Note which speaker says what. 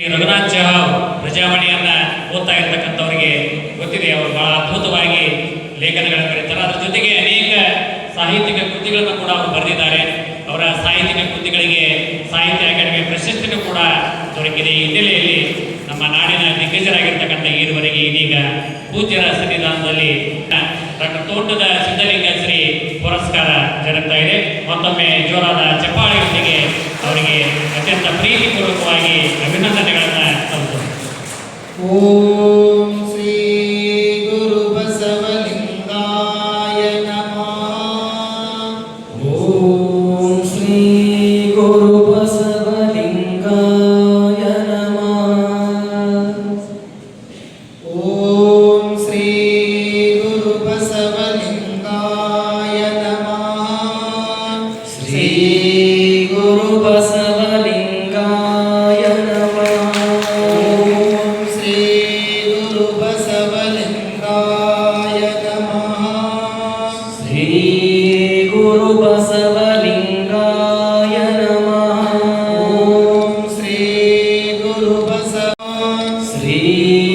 Speaker 1: ರಘುನಾಥ್ ಚಹಾ ಪ್ರಜಾವಾಣಿಯನ್ನ ಓದ್ತಾ ಇರ್ತಕ್ಕಂಥವ್ರಿಗೆ ಗೊತ್ತಿದೆ, ಅವರು ಬಹಳ ಅದ್ಭುತವಾಗಿ ಲೇಖನಗಳನ್ನು ಬರೀತಾರೆ. ಅದರ ಜೊತೆಗೆ ಅನೇಕ ಸಾಹಿತ್ಯಿಕ ಕೃತಿಗಳನ್ನು ಕೂಡ ಅವರು ಬರೆದಿದ್ದಾರೆ. ಅವರ ಸಾಹಿತ್ಯಿಕ ಕೃತಿಗಳಿಗೆ ಸಾಹಿತ್ಯ ಅಕಾಡೆಮಿ ಪ್ರಶಸ್ತಿನೂ ಕೂಡ ದೊರಕಿದೆ. ಈ ಹಿನ್ನೆಲೆಯಲ್ಲಿ ನಮ್ಮ ನಾಡಿನ ದಿಗ್ಗಜರಾಗಿರ್ತಕ್ಕಂಥ ಈರುವರೆಗೆ ಇದೀಗ ಪೂಜ್ಯರ ಸನ್ನಿಧಾನದಲ್ಲಿ ಡಾಕ್ಟರ್ ತೋಟದ ಸಿದ್ಧಲಿಂಗ ಶ್ರೀ ಪುರಸ್ಕಾರ ಜರುಗ್ತಾ ಇದೆ. ಮತ್ತೊಮ್ಮೆ ಜೋರಾದ ಚಪ್ಪಾಳಿಯೊಂದಿಗೆ ಅವರಿಗೆ ಅತ್ಯಂತ ಪ್ರೀತಿಪೂರ್ವಕವಾಗಿ ಅಭಿನಂದನೆಗಳನ್ನು ಸಲ್ಲಿಸುತ್ತೇನೆ.
Speaker 2: ಓಂ
Speaker 3: Sri